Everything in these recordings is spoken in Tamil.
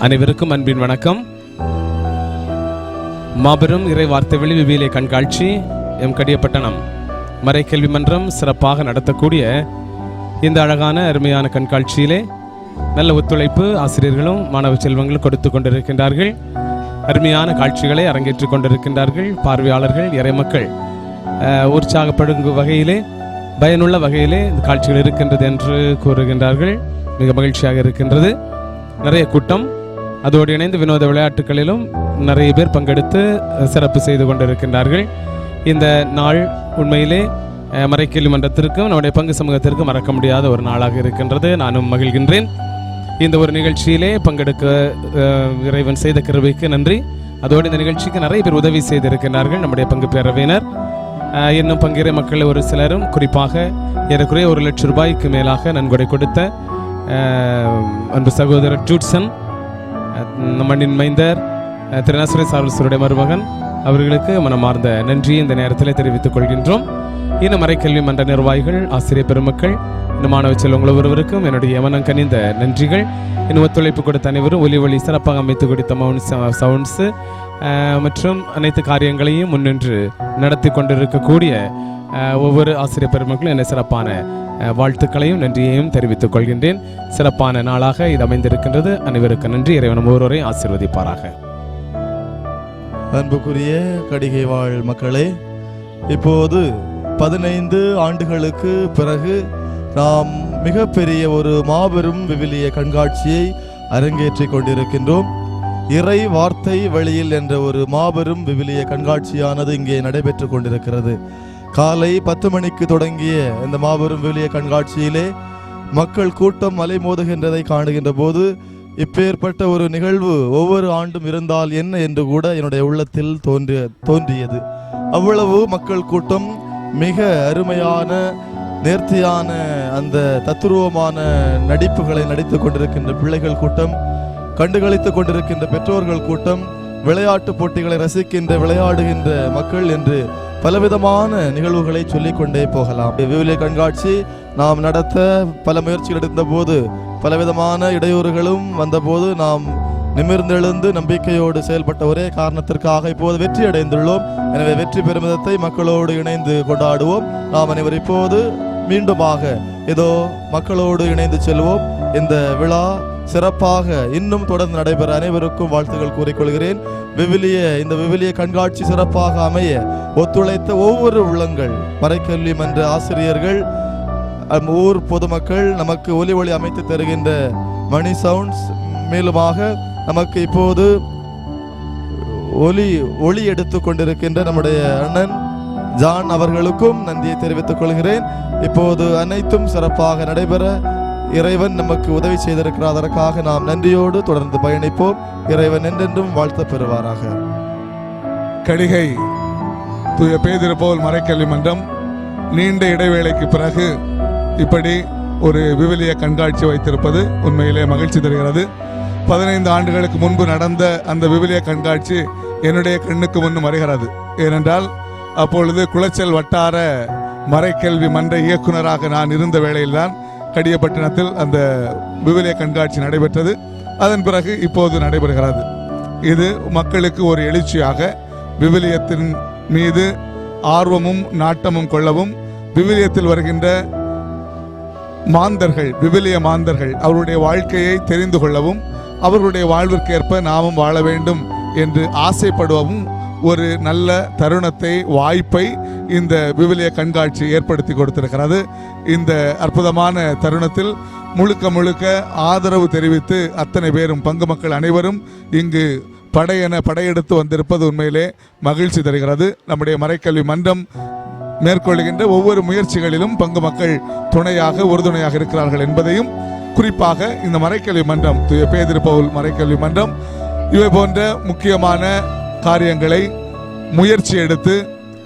அனைவருக்கும் அன்பின் வணக்கம். மாபெரும் இறை வார்த்தை வெளி விவியிலே கண்காட்சி எம் கடியப்பட்டணம் மறைக்கல்வி மன்றம் சிறப்பாக நடத்தக்கூடிய இந்த அழகான அருமையான கண்காட்சியிலே நல்ல ஒத்துழைப்பு ஆசிரியர்களும் மாணவ செல்வங்களும் கொடுத்து கொண்டிருக்கின்றார்கள். அருமையான காட்சிகளை அரங்கேற்றி கொண்டிருக்கின்றார்கள் பார்வையாளர்கள் இறைமக்கள் உற்சாகப்படுங்கும் உற்சாகப்படும் வகையிலே பயனுள்ள வகையிலே இந்த காட்சிகள் இருக்கின்றது என்று கூறுகின்றார்கள். மிக மகிழ்ச்சியாக இருக்கின்றது. நிறைய கூட்டம் அதோடு இணைந்து வினோத விளையாட்டுகளிலும் நிறைய பேர் பங்கெடுத்து சிறப்பு செய்து கொண்டிருக்கின்றார்கள். இந்த நாள் உண்மையிலே அஹ், மறைக்கல்வி மன்றத்திற்கும் நம்முடைய பங்கு சமூகத்திற்கும் மறக்க முடியாத ஒரு நாளாக இருக்கின்றது. நானும் மகிழ்கின்றேன். இந்த ஒரு நிகழ்ச்சியிலே பங்கெடுக்க இறைவன் செய்த கிருபைக்கு நன்றி. அதோடு இந்த நிகழ்ச்சிக்கு நிறைய பேர் உதவி செய்திருக்கிறார்கள் நம்முடைய பங்கு பேரவையினர். இன்னும் பங்கிற மக்கள் ஒரு சிலரும் குறிப்பாக ஏறக்குறைய ஒரு லட்சம் ரூபாய்க்கு மேலாக நன்கொடை கொடுத்த அன்பு சகோதரர் ஜூட்சன் மண்ணின் மைந்தர் திருநாசுரை சார்வசருடைய மருமகன் அவர்களுக்கு மனமார்ந்த நன்றியை இந்த நேரத்தில் தெரிவித்துக் கொள்கின்றோம். இன்னும் மறைக்கல்வி மன்ற நிர்வாகிகள் ஆசிரியர் பெருமக்கள் இந்த மாணவ செல்வங்கள் ஒருவருக்கும் என்னுடைய மனம் கனிந்த நன்றிகள். இன்னும் ஒத்துழைப்பு கொடுத்த அனைவரும் ஒலி ஒளி சிறப்பாக அமைத்து கொடுத்த மவுன் சவுண்ட்ஸு மற்றும் அனைத்து காரியங்களையும் முன்னின்று நடத்தி கொண்டிருக்கக்கூடிய ஒவ்வொரு ஆசிரியர் பெருமக்களும் என சிறப்பான வாழ்த்துக்களையும் நன்றியையும் தெரிவித்துக் கொள்கின்றேன். சிறப்பான நாளாக இது அமைந்திருக்கின்றது. அனைவருக்கும் நன்றி. இறைவனும் ஒருவரை ஆசீர்வதிப்பாராக. அன்புக்குரிய கடிகை வாழ் மக்களே இப்போது பதினைந்து ஆண்டுகளுக்கு பிறகு நாம் மிகப்பெரிய ஒரு மாபெரும் விவிலிய கண்காட்சியை அரங்கேற்றிக் கொண்டிருக்கின்றோம். இறை வார்த்தை வழியில் என்ற ஒரு மாபெரும் விவிலிய கண்காட்சியானது இங்கே நடைபெற்றுக் கொண்டிருக்கிறது. காலை பத்து மணிக்கு தொடங்கிய இந்த மாபெரும் விவிலிய கண்காட்சியிலே மக்கள் கூட்டம் அலைமோதுகின்றதை காணுகின்ற போது இப்பேற்பட்ட ஒரு நிகழ்வு ஒவ்வொரு ஆண்டும் இருந்தால் என்ன என்று கூட என்னுடைய உள்ளத்தில் தோன்றிய தோன்றியது. அவ்வளவு மக்கள் கூட்டம் மிக அருமையான நேர்த்தியான அந்த தத்துருவமான நடிப்புகளை நடித்துக் கொண்டிருக்கின்ற பிள்ளைகள் கூட்டம் கண்டுகளித்துக் கொண்டிருக்கின்ற பெற்றோர்கள் கூட்டம் விளையாட்டு போட்டிகளை ரசிக்கின்ற விளையாடுகின்ற மக்கள் என்று பலவிதமான நிகழ்வுகளை சொல்லிக்கொண்டே போகலாம். விவிலிய கண்காட்சி நாம் நடத்த பல முயற்சிகள் எடுத்த போது பலவிதமான இடையூறுகளும் வந்தபோது நாம் நிமிர்ந்தெழுந்து நம்பிக்கையோடு செயல்பட்ட ஒரே காரணத்திற்காக இப்போது வெற்றி அடைந்துள்ளோம் எனவே வெற்றி பெருமிதத்தை மக்களோடு இணைந்து கொண்டாடுவோம். நாம் அனைவர் இப்போது மீண்டுமாக ஏதோ மக்களோடு இணைந்து செல்வோம். இந்த விழா சிறப்பாக இன்னும் தொடர்ந்து நடைபெற அனைவருக்கும் வாழ்த்துக்கள் கூறிக்கொள்கிறேன். விவிலிய இந்த விவிலிய கண்காட்சி சிறப்பாக அமைய ஒத்துழைத்த ஒவ்வொரு உள்ளங்கள் மறைக்கல்வி மன்ற ஆசிரியர்கள் ஊர் பொதுமக்கள் நமக்கு ஒலி ஒளி அமைத்து தருகின்ற மணி சவுண்ட்ஸ் மேலுமாக நமக்கு இப்போது ஒலி ஒளி எடுத்து கொண்டிருக்கின்ற நம்முடைய அண்ணன் ஜான் அவர்களுக்கும் நன்றியை தெரிவித்துக் கொள்கிறேன். இப்போது அனைத்தும் சிறப்பாக நடைபெற இறைவன் நமக்கு உதவி செய்திருக்கிறார் அதற்காக நாம் நன்றியோடு தொடர்ந்து பயணிப்போம். இறைவன் என்றென்றும் வாழ்த்து பெறுவாராக கடிகை தூய பேதிரு போல் மறைக்கல்வி மன்றம் நீண்ட இடைவேளைக்கு பிறகு இப்படி ஒரு விவிலிய கண்காட்சி வைத்திருப்பது உண்மையிலே மகிழ்ச்சி தருகிறது. பதினைந்து ஆண்டுகளுக்கு முன்பு நடந்த அந்த விவிலிய கண்காட்சி என்னுடைய கண்ணுக்கு முன்னும் வருகிறது. ஏனென்றால் அப்பொழுது குளச்சல் வட்டார மறைக்கல்வி மன்ற இயக்குனராக நான் இருந்த வேளையில்தான் கடியப்பட்டினத்தில் அந்த விவிலிய கண்காட்சி நடைபெற்றது. அதன் பிறகு இப்போது நடைபெறுகிறது. இது மக்களுக்கு ஒரு எழுச்சியாக விவிலியத்தின் மீது ஆர்வமும் நாட்டமும் கொள்ளவும் விவிலியத்தில் வருகின்ற மாந்தர்கள் விவிலிய மாந்தர்கள் அவருடைய வாழ்க்கையை தெரிந்து கொள்ளவும் அவர்களுடைய வாழ்விற்கேற்ப நாமும் வாழ வேண்டும் என்று ஆசைப்படுவவும் ஒரு நல்ல தருணத்தை வாய்ப்பை இந்த விவிலிய கண்காட்சி ஏற்படுத்தி கொடுத்திருக்கிறது. இந்த அற்புதமான தருணத்தில் முழுக்க முழுக்க ஆதரவு தெரிவித்து அத்தனை பேரும் பங்கு மக்கள் அனைவரும் இங்கு படையென படையெடுத்து வந்திருப்பது உண்மையிலே மகிழ்ச்சி தருகிறது. நம்முடைய மறைக்கல்வி மன்றம் மேற்கொள்கின்ற ஒவ்வொரு முயற்சிகளிலும் பங்கு மக்கள் துணையாக உறுதுணையாக இருக்கிறார்கள் என்பதையும் குறிப்பாக இந்த மறைக்கல்வி மன்றம் தூய பேதிரு பவுல் மறைக்கல்வி மன்றம் இவை போன்ற முக்கியமான காரியங்களை முயற்சி எடுத்து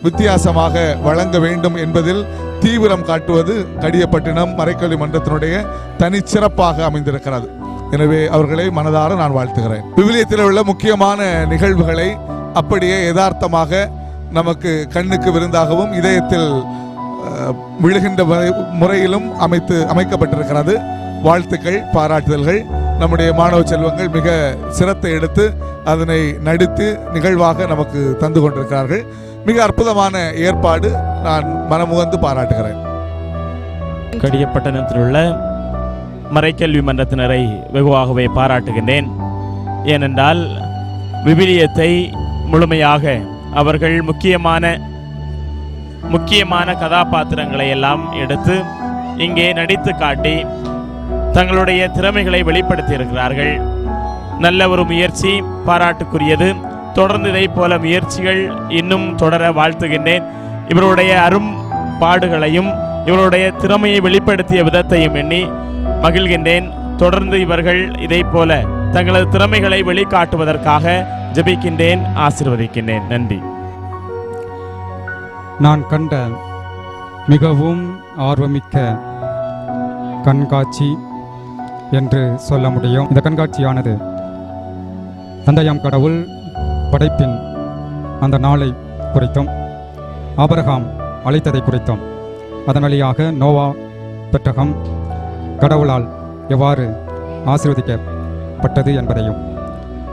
வித்தியாசமாக வழங்க வேண்டும் என்பதில் தீவிரம் காட்டுவது கடியப்பட்டினம் மறைக்கல்வி மன்றத்தினுடைய தனிச்சிறப்பாக அமைந்திருக்கிறது. எனவே அவர்களை மனதார நான் வாழ்த்துகிறேன். விவிலியத்தில் உள்ள முக்கியமான நிகழ்வுகளை அப்படியே யதார்த்தமாக நமக்கு கண்ணுக்கு விருந்தாகவும் இதயத்தில் விழுகின்ற முறையிலும் அமைத்து அமைக்கப்பட்டிருக்கிறது. வாழ்த்துக்கள் பாராட்டுதல்கள். நம்முடைய மாணவ செல்வங்கள் மிக சிரத்தை எடுத்து அதனை நடித்து நிகழ்வாக நமக்கு தந்து கொண்டிருக்கிறார்கள். மிக அற்புதமான ஏற்பாடு நான் மனமுகந்து பாராட்டுகிறேன். கடியப்பட்டணத்தில் உள்ள மறைக்கல்வி மன்றத்தினரை வெகுவாகவே பாராட்டுகின்றேன். ஏனென்றால் விவிலியத்தை முழுமையாக அவர்கள் முக்கியமான முக்கியமான கதாபாத்திரங்களை எல்லாம் எடுத்து இங்கே நடித்து காட்டி தங்களுடைய திறமைகளை வெளிப்படுத்தி இருக்கிறார்கள் நல்ல ஒரு முயற்சி பாராட்டுக்குரியது. தொடர்ந்து இதை போல முயற்சிகள் இன்னும் தொடர வாழ்த்துகின்றேன். இவருடைய அரும் பாடுகளையும் இவருடைய திறமையை வெளிப்படுத்திய விதத்தையும் எண்ணி மகிழ்கின்றேன். தொடர்ந்து இவர்கள் இதை போல தங்களது திறமைகளை வெளிக்காட்டுவதற்காக ஜெபிக்கின்றேன் ஆசிர்வதிக்கின்றேன். நன்றி. நான் கண்ட மிகவும் ஆர்வமிக்க கண்காட்சி என்று சொல்ல முடியும். இந்த கண்காட்சியானது தந்தையாம் கடவுள் படைப்பின் அந்த நாளை குறித்தும் ஆபரகாம் அழைத்ததை குறித்தும் அதன் வழியாக நோவா பெற்றகம் கடவுளால் எவ்வாறு ஆசீர்வதிக்கப்பட்டது என்பதையும்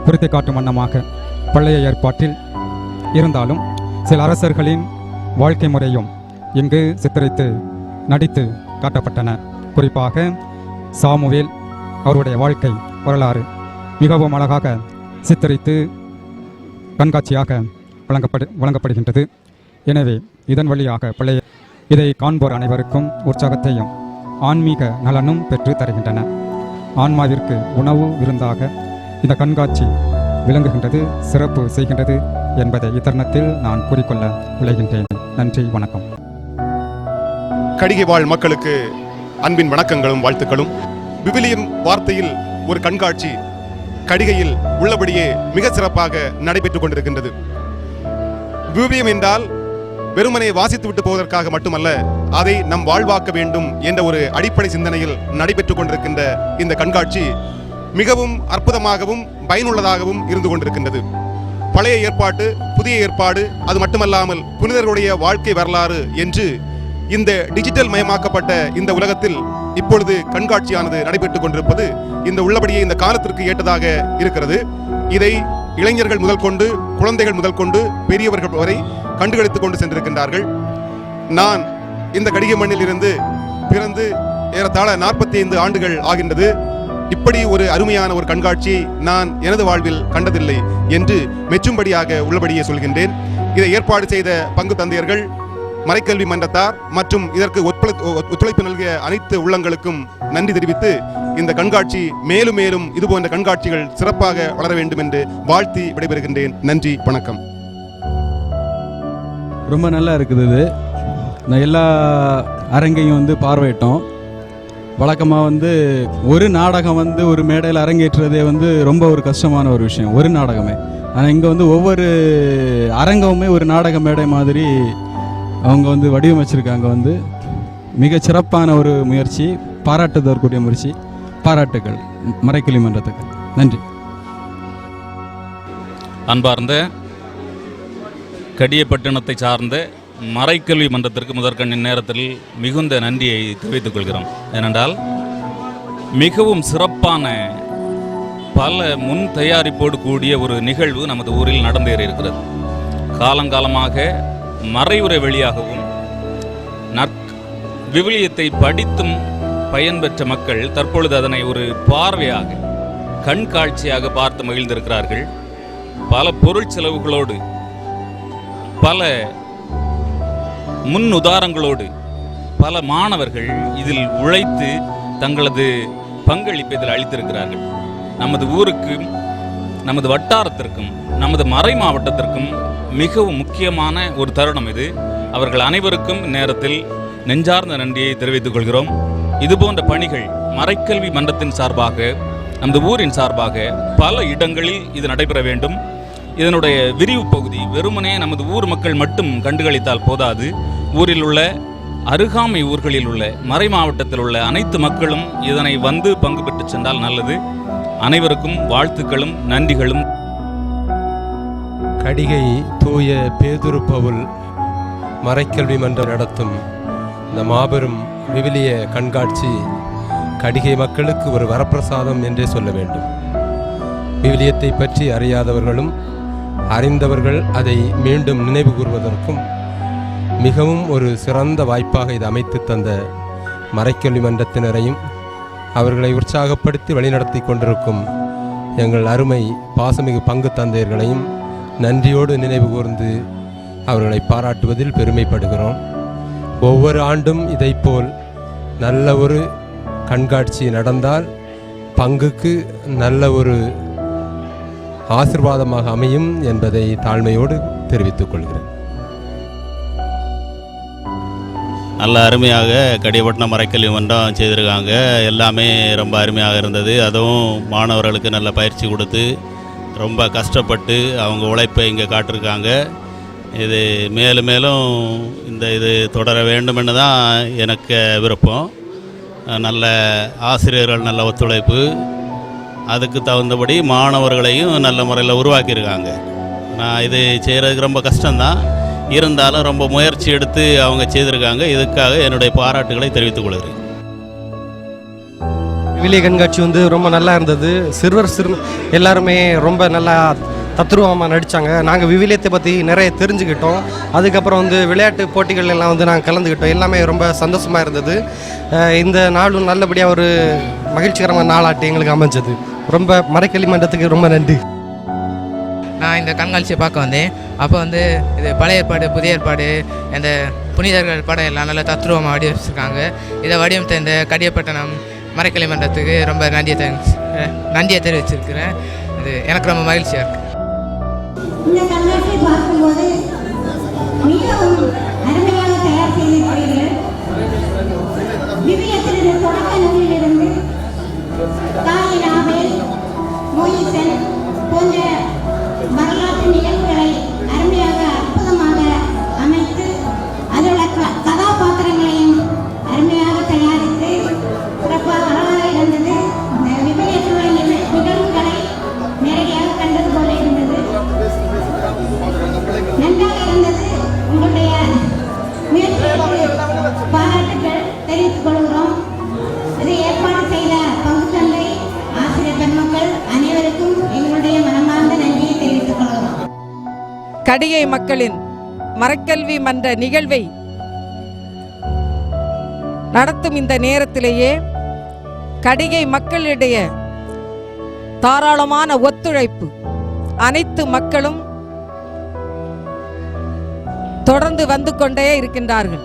குறித்து காட்டும் வண்ணமாக பழைய ஏற்பாட்டில் இருந்தாலும் சில அரசர்களின் வாழ்க்கை முறையும் இங்கு சித்தரித்து நடித்து காட்டப்பட்டன. குறிப்பாக சாமுவேல் அவருடைய வாழ்க்கை வரலாறு மிகவும் அழகாக சித்தரித்து கண்காட்சியாக வழங்கப்படு வழங்கப்படுகின்றது. எனவே இதன் வழியாக பழைய இதை காண்போர் அனைவருக்கும் உற்சாகத்தையும் ஆன்மீக நலனும் பெற்று தருகின்றன. ஆன்மாவிற்கு உணவு விருந்தாக இந்த கண்காட்சி விளங்குகின்றது சிறப்பு செய்கின்றது என்பதை இத்தருணத்தில் நான் கூறிக்கொள்ள விளைகின்றேன் நன்றி வணக்கம். கடிகை வாழ் மக்களுக்கு அன்பின் வணக்கங்களும் வாழ்த்துக்களும். விவிலியம் வார்த்தையில் ஒரு கண்காட்சி கடிகையில் உள்ளபடியே மிக சிறப்பாக நடைபெற்றுக் கொண்டிருக்கின்றது. விவிலியம் என்றால் வெறுமனை வாசித்து விட்டு போவதற்காக மட்டுமல்ல அதை நம் வாழ்வாக்க வேண்டும் என்ற ஒரு அடிப்படை சிந்தனையில் நடைபெற்றுக் கொண்டிருக்கின்ற இந்த கண்காட்சி மிகவும் அற்புதமாகவும் பயனுள்ளதாகவும் இருந்து கொண்டிருக்கின்றது. பழைய ஏற்பாட்டு புதிய ஏற்பாடு அது மட்டுமல்லாமல் புனிதர்களுடைய வாழ்க்கை வரலாறு என்று இந்த டிஜிட்டல் மயமாக்கப்பட்ட இந்த உலகத்தில் இப்பொழுது கண்காட்சியானது நடைபெற்றுக் கொண்டிருப்பது இந்த உள்ளபடியே இந்த காலத்திற்கு ஏற்றதாக இருக்கிறது. இதை இளைஞர்கள் முதல் கொண்டு குழந்தைகள் முதல் கொண்டு பெரியவர்கள் வரை கண்டுகளித்துக் கொண்டு சென்றிருக்கின்றார்கள். நான் இந்த கடிகை மண்ணில் இருந்து பிறந்து ஏறத்தாழ நாற்பத்தி ஐந்து ஆண்டுகள் ஆகின்றது. இப்படி ஒரு அருமையான ஒரு கண்காட்சி நான் எனது வாழ்வில் கண்டதில்லை என்று மெச்சும்படியாக உள்ளபடியே சொல்கின்றேன். இதை ஏற்பாடு செய்த பங்கு தந்தையர்கள் மறைக்கல்வி மன்றத்தார் மற்றும் இதற்கு ஒத்துழை- ஒத்துழைப்பு நல்கிய அனைத்து உள்ளங்களுக்கும் நன்றி தெரிவித்து இந்த கண்காட்சி மேலும் மேலும் இதுபோன்ற கண்காட்சிகள் சிறப்பாக வளர வேண்டும் என்று வாழ்த்தி விடைபெறுகின்றேன். நன்றி வணக்கம். ரொம்ப நல்லா இருக்குது இது. நான் எல்லா அரங்கையும் வந்து பார்வையிட்டோம். வழக்கமாக வந்து ஒரு நாடகம் வந்து ஒரு மேடையில் அரங்கேற்றுறதே வந்து ரொம்ப ஒரு கஷ்டமான ஒரு விஷயம். ஒரு நாடகமே. ஆனால் இங்கே வந்து ஒவ்வொரு அரங்கமுமே ஒரு நாடக மேடை மாதிரி அவங்க வந்து வடிவமைச்சிருக்காங்க வந்து மிக சிறப்பான ஒரு முயற்சி பாராட்டுதற்குரிய முயற்சி பாராட்டுகள் மறைக்கிளி மன்றத்துக்கு. நன்றி. அன்பார்ந்த கடியப்பட்டினத்தை சார்ந்த மறைக்கல்வி மன்றத்திற்கு முதற்கண் நேரத்தில் மிகுந்த நன்றியை தெரிவித்துக் கொள்கிறோம். ஏனென்றால் மிகவும் சிறப்பான பல முன் தயாரிப்போடு கூடிய ஒரு நிகழ்வு நமது ஊரில் நடந்தேறி இருக்கிறது காலங்காலமாக மறைவுரை வழியாகவும் விவிலியத்தை படித்தும் பயன்பெற்ற மக்கள் தற்பொழுது அதனை ஒரு பார்வையாக கண்காட்சியாக பார்த்து மகிழ்ந்திருக்கிறார்கள். பல பொருள் செலவுகளோடு பல முன் உதாரங்களோடு பல மாணவர்கள் இதில் உழைத்து தங்களது பங்களிப்பை இதில் அளித்திருக்கிறார்கள். நமது ஊருக்கும் நமது வட்டாரத்திற்கும் நமது மறை மாவட்டத்திற்கும் மிகவும் முக்கியமான ஒரு தருணம் இது. அவர்கள் அனைவருக்கும் நேரத்தில் நெஞ்சார்ந்த நன்றியை தெரிவித்துக் கொள்கிறோம். இதுபோன்ற பணிகள் மறைக்கல்வி மன்றத்தின் சார்பாக நமது ஊரின் சார்பாக பல இடங்களில் இது நடைபெற வேண்டும். இதனுடைய விரிவு பகுதி வெறுமனே நமது ஊர் மக்கள் மட்டும் கண்டுகளித்தால் போதாது. ஊரில் உள்ள அருகாமை ஊர்களில் உள்ள மறை மாவட்டத்தில் உள்ள அனைத்து மக்களும் இதனை வந்து பங்கு பெற்று சென்றால் நல்லது. அனைவருக்கும் வாழ்த்துக்களும் நன்றிகளும். கடிகை தூய பேதுரு பவுல் மறைக்கல்வி மன்றம் நடத்தும் இந்த மாபெரும் விவிலிய கண்காட்சி கடிகை மக்களுக்கு ஒரு வரப்பிரசாதம் என்றே சொல்ல வேண்டும். விவிலியத்தை பற்றி அறியாதவர்களும் அறிந்தவர்கள் அதை மீண்டும் நினைவு கூறுவதற்கும் மிகவும் ஒரு சிறந்த வாய்ப்பாக இது அமைத்து தந்த மறைக்கல்வி மன்றத்தினரையும் அவர்களை உற்சாகப்படுத்தி வழிநடத்தி கொண்டிருக்கும் எங்கள் அருமை பாசமிகு பங்கு தந்தையர்களையும் நன்றியோடு நினைவு கூர்ந்து அவர்களை பாராட்டுவதில் பெருமைப்படுகிறோம். ஒவ்வொரு ஆண்டும் இதைப்போல் நல்ல ஒரு கண்காட்சி நடந்தால் பங்குக்கு நல்ல ஒரு ஆசிர்வாதமாக அமையும் என்பதை தாழ்மையோடு தெரிவித்துக் கொள்கிறேன். நல்ல அருமையாக கடியப்பட்டினம் மறைக்கல்வி மன்றம் செய்திருக்காங்க. எல்லாமே ரொம்ப அருமையாக இருந்தது. அதுவும் மாணவர்களுக்கு நல்ல பயிற்சி கொடுத்து ரொம்ப கஷ்டப்பட்டு அவங்க உழைப்பை இங்கே காட்டிருக்காங்க. இது மேலும் மேலும் இந்த இது தொடர வேண்டுமென்னு தான் எனக்கு விருப்பம். நல்ல ஆசிரியர்கள் நல்ல ஒத்துழைப்பு. அதுக்கு தகுந்தபடி மாணவர்களையும் நல்ல முறையில் உருவாக்கியிருக்காங்க. நான் இது செய்கிறதுக்கு ரொம்ப கஷ்டம்தான். இருந்தாலும் ரொம்ப முயற்சி எடுத்து அவங்க செய்திருக்காங்க. இதுக்காக என்னுடைய பாராட்டுகளை தெரிவித்துக் கொள்கிறேன். விலை கண்காட்சி வந்து ரொம்ப நல்லா இருந்தது. சிறுவர் சிறு எல்லாருமே ரொம்ப நல்லா தத்ரூபமாக நடித்தாங்க நாங்கள் விவிலியத்தை பற்றி நிறைய தெரிஞ்சுக்கிட்டோம். அதுக்கப்புறம் வந்து விளையாட்டு போட்டிகள் எல்லாம் வந்து நாங்கள் கலந்துக்கிட்டோம். எல்லாமே ரொம்ப சந்தோஷமாக இருந்தது. இந்த நாளும் நல்லபடியாக ஒரு மகிழ்ச்சிகரமான நாளாட்டி எங்களுக்கு அமைஞ்சது. ரொம்ப மறைக்கல்வி மன்றத்துக்கு ரொம்ப நன்றி. நான் இந்த கண்காட்சியை பார்க்க வந்தேன். அப்போ வந்து இது பழைய ஏற்பாடு புதிய ஏற்பாடு இந்த புனிதர்கள் படம் எல்லாம் நல்லா தத்ரூபமாக வடிவமைச்சிருக்காங்க. இதை வடிவமைத்த இந்த கடியப்பட்டணம் மறைக்கலை மன்றத்துக்கு ரொம்ப நன்றியை தேங்க்ஸ் நன்றியை தெரிவிச்சிருக்கிறேன். அது எனக்கு ரொம்ப மகிழ்ச்சியாக இருக்குது இந்த பார்க்கும்போது மிகவும் அருமையாக தயார் செய்திருக்கிறீர்கள் தொடக்க நூலிலிருந்து தாயின் மோயிசன் போன்ற வரலாற்று நிகழ்வுகளை கடிகை மக்களின் மரக்கல்வி மன்ற நிகழ்வை நடத்தும் இந்த நேரத்திலேயே கடிகை மக்களிடையே தாராளமான ஒத்துழைப்பு அனைத்து மக்களும் தொடர்ந்து வந்து கொண்டே இருக்கின்றார்கள்.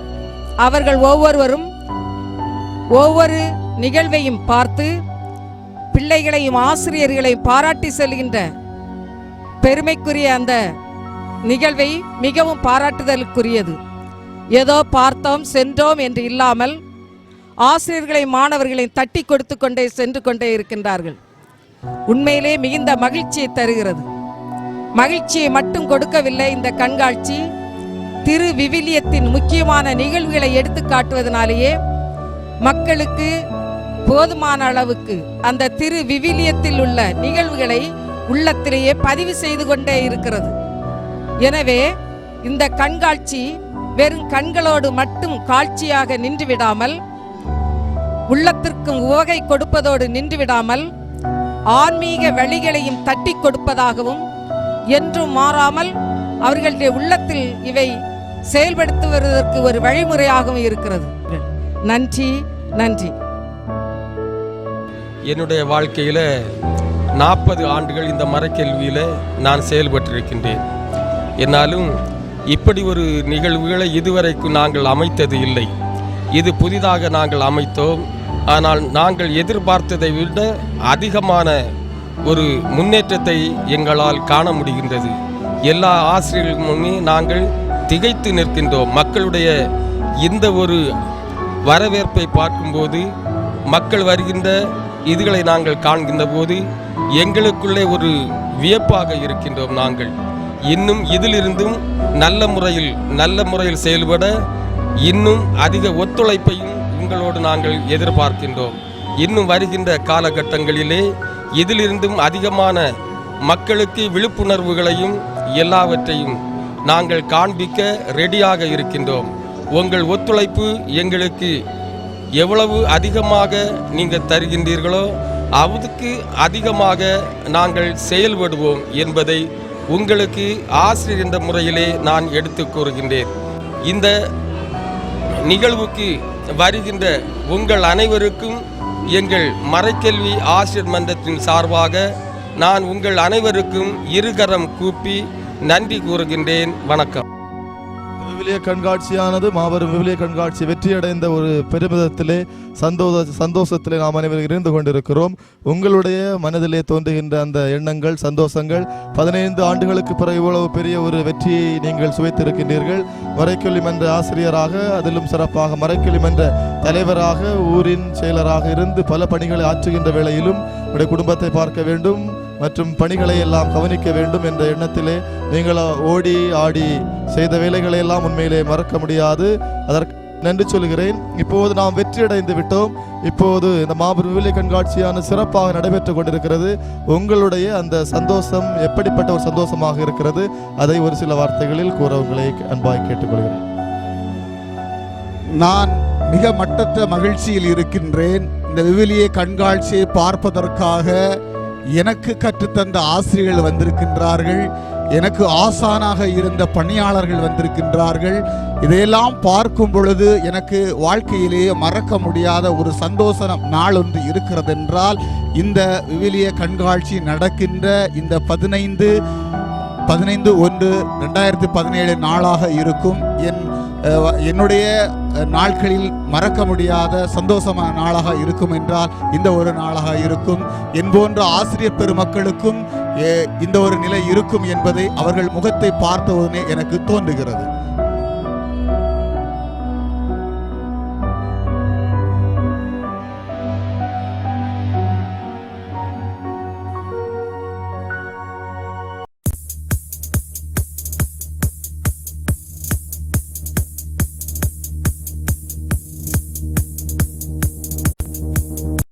அவர்கள் ஒவ்வொருவரும் ஒவ்வொரு நிகழ்வையும் பார்த்து பிள்ளைகளையும் ஆசிரியர்களையும் பாராட்டி செல்கின்ற பெருமைக்குரிய அந்த நிகழ்வை மிகவும் பாராட்டுதலுக்குரியது. ஏதோ பார்த்தோம் சென்றோம் என்று இல்லாமல் ஆசிரியர்களை மாணவர்களை தட்டி கொடுத்து கொண்டே சென்று கொண்டே இருக்கின்றார்கள். உண்மையிலே மிகுந்த மகிழ்ச்சியை தருகிறது. மகிழ்ச்சியை மட்டும் கொடுக்கவில்லை இந்த கண்காட்சி திரு விவிலியத்தின் முக்கியமான நிகழ்வுகளை எடுத்து காட்டுவதனாலேயே மக்களுக்கு போதுமான அளவுக்கு அந்த திரு விவிலியத்தில் உள்ள நிகழ்வுகளை உள்ளத்திலேயே பதிவு செய்து கொண்டே இருக்கிறது. எனவே இந்த கண்காட்சி வெறும் கண்களோடு மட்டும் காட்சியாக நின்று விடாமல் உள்ளத்திற்கும் உவகை கொடுப்பதோடு நின்றுவிடாமல் ஆன்மீக வழிகளையும் தட்டி கொடுப்பதாகவும் என்றும் மாறாமல் அவர்களுடைய உள்ளத்தில் இவை செயல்படுத்துவதற்கு ஒரு வழிமுறையாகவும் இருக்கிறது. நன்றி நன்றி. என்னுடைய வாழ்க்கையில் நாற்பது ஆண்டுகள் இந்த மரக்கல்வியில் நான் செயல்பட்டிருக்கின்றேன். என்னாலும் இப்படி ஒரு நிகழ்வுகளை இதுவரைக்கும் நாங்கள் அமைத்தது இல்லை. இது புதிதாக நாங்கள் அமைத்தோம். ஆனால் நாங்கள் எதிர்பார்த்ததை விட அதிகமான ஒரு முன்னேற்றத்தை எங்களால் காண முடிகின்றது. எல்லா ஆசிரியர்களுமே நாங்கள் திகைத்து நிற்கின்றோம். மக்களுடைய இந்த ஒரு வரவேற்பை பார்க்கும்போது மக்கள் வருகின்ற இதுகளை நாங்கள் காண்கின்ற போது எங்களுக்குள்ளே ஒரு வியப்பாக இருக்கின்றோம் நாங்கள். இன்னும் இதிலிருந்தும் நல்ல முறையில் நல்ல முறையில் செயல்பட இன்னும் அதிக ஒத்துழைப்பையும் உங்களோடு நாங்கள் எதிர்பார்க்கின்றோம். இன்னும் வருகின்ற காலகட்டங்களிலே இதிலிருந்தும் அதிகமான மக்களுக்கு விழிப்புணர்வுகளையும் எல்லாவற்றையும் நாங்கள் காண்பிக்க ரெடியாக இருக்கின்றோம். உங்கள் ஒத்துழைப்பு எங்களுக்கு எவ்வளவு அதிகமாக நீங்கள் தருகின்றீர்களோ அதுக்கு அதிகமாக நாங்கள் செயல்படுவோம் என்பதை உங்களுக்கு ஆசிரியர் என்ற முறையிலே நான் எடுத்து கூறுகின்றேன். இந்த நிகழ்வுக்கு வருகின்ற உங்கள் அனைவருக்கும் எங்கள் மறைக்கல்வி ஆசிரியர் மன்றத்தின் சார்பாக நான் உங்கள் அனைவருக்கும் இருகரம் கூப்பி நன்றி கூறுகின்றேன். வணக்கம். விவிலிய கண்காட்சியானது மாபெரும் விவிலிய கண்காட்சி வெற்றியடைந்த ஒரு பெருமிதத்திலே சந்தோஷ சந்தோஷத்திலே நாம் அனைவரும் இருந்து கொண்டிருக்கிறோம். உங்களுடைய மனதிலே தோன்றுகின்ற அந்த எண்ணங்கள் சந்தோஷங்கள் பதினைந்து ஆண்டுகளுக்கு பிறகு இவ்வளவு பெரிய ஒரு வெற்றியை நீங்கள் சுவைத்திருக்கின்றீர்கள். மறைக்கொல்லி மன்ற ஆசிரியராக அதிலும் சிறப்பாக மறைக்கொல்லி மன்ற தலைவராக ஊரின் செயலராக இருந்து பல பணிகளை ஆற்றுகின்ற வேளையிலும் உடைய குடும்பத்தை பார்க்க வேண்டும். மற்றும் பணிகளை எல்லாம் கவனிக்க வேண்டும் என்ற எண்ணத்திலே நீங்கள் ஓடி ஆடி செய்த வேலைகளை எல்லாம் உண்மையிலே மறக்க முடியாது. அதற்கு நன்றி சொல்கிறேன். இப்போது நாம் வெற்றியடைந்து விட்டோம். இப்போது இந்த மாபெரும் விவிலிய கண்காட்சியான சிறப்பாக நடைபெற்றுக் கொண்டிருக்கிறது. உங்களுடைய அந்த சந்தோஷம் எப்படிப்பட்ட ஒரு சந்தோஷமாக இருக்கிறது? அதை ஒரு சில வார்த்தைகளில் கூற உங்களை அன்பாய் கேட்டுக்கொள்கிறேன். நான் மிக மட்டற்ற மகிழ்ச்சியில் இருக்கின்றேன். இந்த விவிலிய கண்காட்சியை பார்ப்பதற்காக எனக்கு கற்றுத்தந்த ஆசிரியர்கள் வந்திருக்கின்றார்கள். எனக்கு ஆசானாக இருந்த பணியாளர்கள் வந்திருக்கின்றார்கள். இதையெல்லாம் பார்க்கும் பொழுது எனக்கு வாழ்க்கையிலேயே மறக்க முடியாத ஒரு சந்தோஷ நாள் ஒன்று இருக்கிறது என்றால் இந்த விவிலிய கண்காட்சி நடக்கின்ற இந்த பதினைந்து பதினைந்து ஒன்று ரெண்டாயிரத்தி பதினேழு நாளாக இருக்கும். என் என்னுடைய நாட்களில் மறக்க முடியாத சந்தோஷமான நாளாக இருக்கும் என்றால் இந்த ஒரு நாளாக இருக்கும். என் போன்ற ஆசிரியர் பெருமக்களுக்கும் இந்த ஒரு நிலை இருக்கும் என்பதை அவர்கள் முகத்தை பார்த்தவுடனே எனக்கு தோன்றுகிறது.